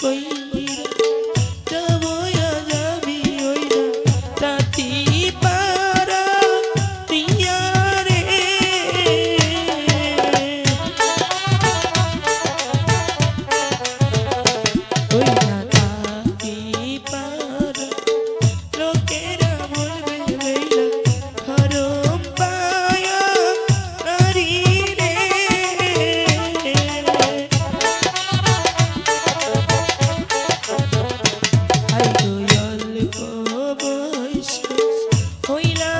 কই We love.